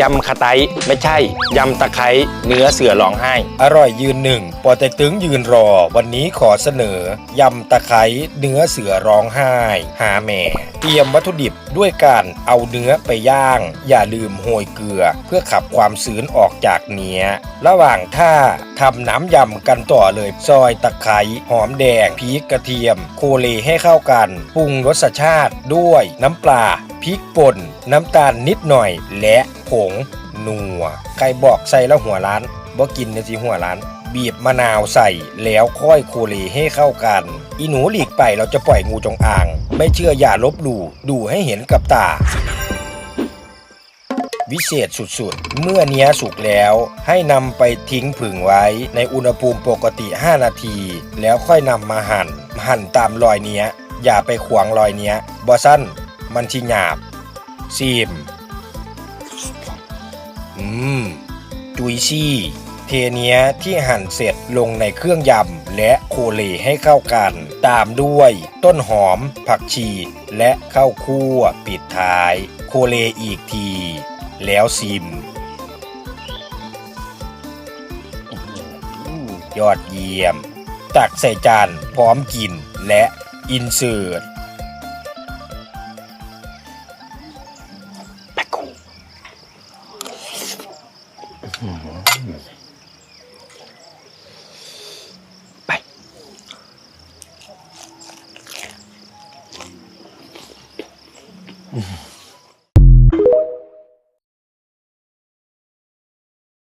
ยำคาไตไม่ใช่ ยำตะไคร้เนื้อเสือร้องไห้ อร่อยยืนหนึ่งปอเต็กตึงยืนรอ วันนี้ขอเสนอ ยำตะไคร้เนื้อเสือร้องไห้ หาแหม่ เตรียมวัตถุดิบด้วยการเอาเนื้อไปย่าง อย่าลืมโหยเกลือ เพื่อขับความชื้นออกจากเนื้อระหว่างท่าทำน้ำยำกันต่อเลยซอยตะไคร้หอมแดงพริกกระเทียม โคเลให้เข้ากันปรุงรสชาติด้วยน้ำปลาพริกป่น น้ำตาลนิดหน่อย และผงนัวใครบอกใส่แล้วหัวร้านบ่กินเนะสิหัวร้าน บีบมะนาวใส่แล้วค่อยโคเลให้เข้ากัน อีหนูหลีกไปเราจะปล่อยงูจงอาง ไม่เชื่ออย่าลบหลู่ดูให้เห็นกับตาวิเศษสุดๆ เมื่อเนี้ยสุกแล้ว ให้นำไปทิ้งผึ่งไว้ในอุณหภูมิปกติ 5 นาที แล้วค่อยนำมาหั่น หั่นตามรอยเนี้ย อย่าไปขวางรอยเนี้ยบอสั้นมันชิหยาบ ซีมอืมจุยซี่ เทเนี้ยที่หั่นเสร็จลงในเครื่องยำและโคเลให้เข้ากัน ตามด้วยต้นหอม ผักชี และข้าวคั่วปิดท้าย โคเลอีกที แล้วซิม ยอดเยี่ยม ตักใส่จานพร้อมกินและอินเสิร์ต อ